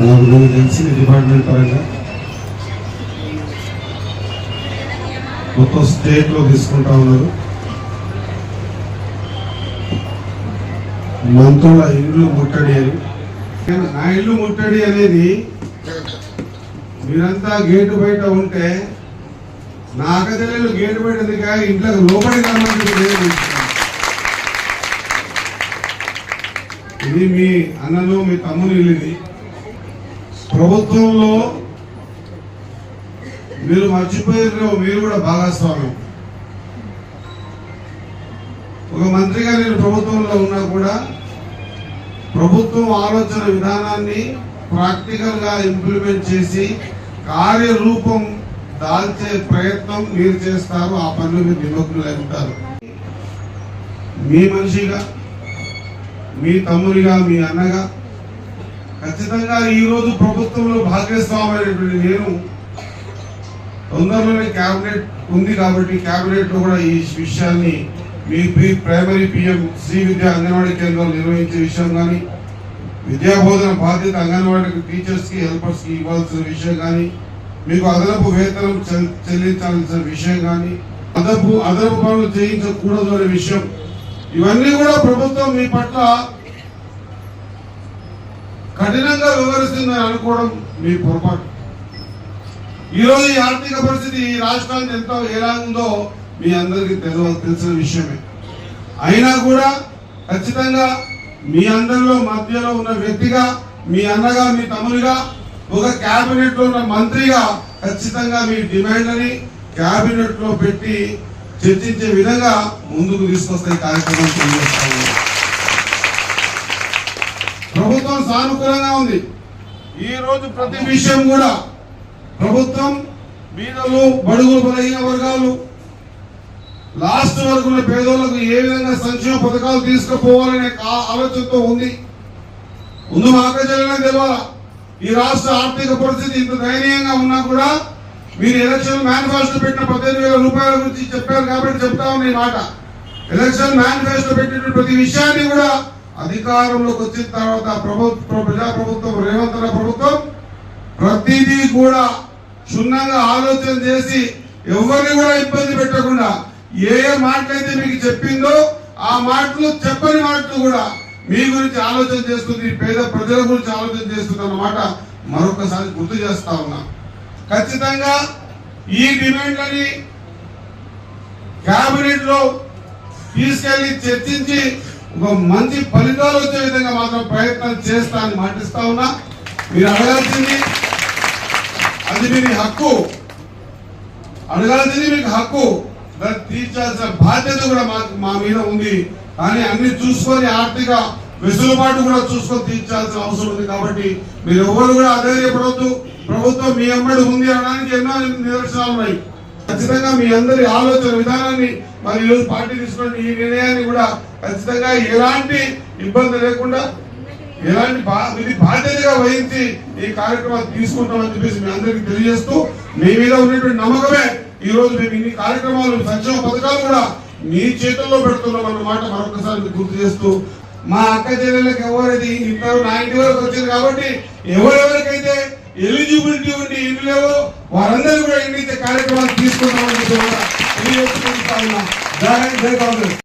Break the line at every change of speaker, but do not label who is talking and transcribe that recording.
నలుగురు కలిసి డిపార్ట్మెంట్ పరంగా మొత్తం స్టేట్లో తీసుకుంటా ఉన్నారు. మంత్రుల ఇల్లు ముట్టడి అని. నా ఇల్లు ముట్టడి అనేది మీరంతా గేటు బయట ఉంటే నా గేటు బయట ఇంట్లోకి ఇంట్లో లోపలికి రమ్మంటే ఇది మీ అన్నలు మీ తమ్ముని వెళ్ళింది. ప్రభుత్వంలో మీరు మర్చిపోయారు మీరు కూడా భాగస్వామ్యం ఒక మంత్రిగా నేను ప్రభుత్వంలో ఉన్నా కూడా ప్రభుత్వం ఆలోచన విధానాన్ని ప్రాక్టికల్గా ఇంప్లిమెంట్ చేసి కార్యరూపం దాల్చే ప్రయత్నం మీరు చేస్తారు ఆ పనులు మీరు నిమగ్నులై ఉంటారు. మీ మనిషిగా మీ తమ్ముడిగా మీ అన్నగా. ఖచ్చితంగా ఈ రోజు ప్రభుత్వంలో భాగస్వామైనటువంటి నేను తొందరలోనే క్యాబినెట్ ఉంది కాబట్టి క్యాబినెట్లో కూడా ఈ విషయాన్ని మీ ప్రైమరీ పిఎం శ్రీ విద్యా అంగన్వాడీ కేంద్రాలు నిర్వహించే విషయం కానీ విద్యా బోధన బాధ్యత అంగన్వాడీ టీచర్స్కి హెల్పర్స్కి ఇవ్వాల్సిన విషయం కానీ మీకు అదనపు వేతనం చెల్లించాల్సిన విషయం కానీ అదనపు అదనపు పనులు చేయించకూడదు అనే విషయం ఇవన్నీ కూడా ప్రభుత్వం మీ పట్ల కఠినంగా వివరిస్తుందని అనుకోవడం మీ పొరపాటు. ఈ రోజు ఈ ఆర్థిక పరిస్థితి ఈ రాష్ట్రానికి ఎంత ఎలా ఉందో మీ అందరికీ తెలియ తెలిసిన విషయమే. అయినా కూడా ఖచ్చితంగా మీ అందరిలో మధ్యలో ఉన్న వ్యక్తిగా మీ అన్నగా మీ తమ్మునిగా ఒక క్యాబినెట్లో ఉన్న మంత్రిగా ఖచ్చితంగా మీ డిమాండ్ అని పెట్టి చర్చించే విధంగా ముందుకు తీసుకొస్తే కార్యక్రమం తెలియజేస్తాము ప్రభుత్వం సానుకూలంగా ఉంది. ఈ రోజు ప్రతి విషయం కూడా ప్రభుత్వం బీదలు బడుగులు బలహీన వర్గాలు లాస్ట్ వరకు ఉన్న పేదోళ్ళకు ఏ విధంగా సంక్షేమ పథకాలు తీసుకుపోవాలనే ఆలోచనతో ఉంది. ముందు మా అక్క ఈ రాష్ట్ర ఆర్థిక పరిస్థితి ఇంత దయనీయంగా ఉన్నా కూడా మీరు ఎలక్షన్ మేనిఫెస్టో పెట్టిన పద్దెనిమిది వేల రూపాయల గురించి చెప్పారు కాబట్టి చెప్తా ఈ మాట. ఎలక్షన్ మేనిఫెస్టో పెట్టిన ప్రతి విషయాన్ని కూడా అధికారంలోకి వచ్చిన తర్వాత ప్రభుత్వ ప్రజా ప్రభుత్వం రేవంత్ ప్రభుత్వం ప్రతిదీ కూడా క్షుణ్ణంగా ఆలోచన చేసి ఎవరిని కూడా ఇబ్బంది పెట్టకుండా ఏ ఏ మాటలైతే మీకు చెప్పిందో ఆ మాటలు చెప్పని మాటలు కూడా మీ గురించి ఆలోచన చేస్తుంది పేద ప్రజల గురించి ఆలోచన చేస్తుంది అన్నమాట మరొకసారి గుర్తు చేస్తా ఉన్నా. ఖచ్చితంగా ఈ డిమాండ్లని కేబినెట్లో తీసుకెళ్ళి చర్చించి ఒక మంచి ఫలితాలు వచ్చే విధంగా మాత్రం ప్రయత్నం చేస్తా అని మాటిస్తా ఉన్నా. మీరు అడగాల్సింది అది మీ హక్కు. అడగాల్సింది మీకు హక్కు. దాన్ని తీర్చాల్సిన బాధ్యత కూడా మాకు మా మీద ఉంది. కానీ అన్ని చూసుకొని ఆర్థిక వెసులుబాటు కూడా చూసుకొని తీర్చాల్సిన అవసరం ఉంది కాబట్టి మీరు ఎవరు కూడా అధైర్యపడవద్దు ప్రభుత్వం మీ అమ్మడి ఉంది అనడానికి ఎన్నో నిదర్శనాలు ఉన్నాయి. ఖచ్చితంగా మీ అందరి ఆలోచన విధానాన్ని మరి ఈరోజు పార్టీ తీసుకున్న ఈ నిర్ణయాన్ని కూడా ఖచ్చితంగా ఎలాంటి ఇబ్బంది లేకుండా ఎలాంటి బా ఇది బాధ్యతగా వహించి ఈ కార్యక్రమాలు తీసుకుంటామని చెప్పేసి మీ అందరికీ తెలియజేస్తూ మీ మీద ఉన్నటువంటి నమ్మకమే ఈ రోజు మేము ఇన్ని కార్యక్రమాలు సంక్షేమ పథకాలు కూడా మీ చేతుల్లో పెడుతున్నాం అన్నమాట మరొకసారి గుర్తు చేస్తూ మా అక్క చెల్లెళ్ళకి ఎవరిది ఇంత నా ఇంటి వరకు వచ్చింది కాబట్టి ఎవరెవరికైతే ఎలిజిబిలిటీ ఉండి ఇల్లు లేవో వారందరూ కూడా ఇంటి కార్యక్రమాలు తీసుకుంటామని చెప్పి కూడా తెలియజేసుకుంటా ఉన్నా. కాంగ్రెస్.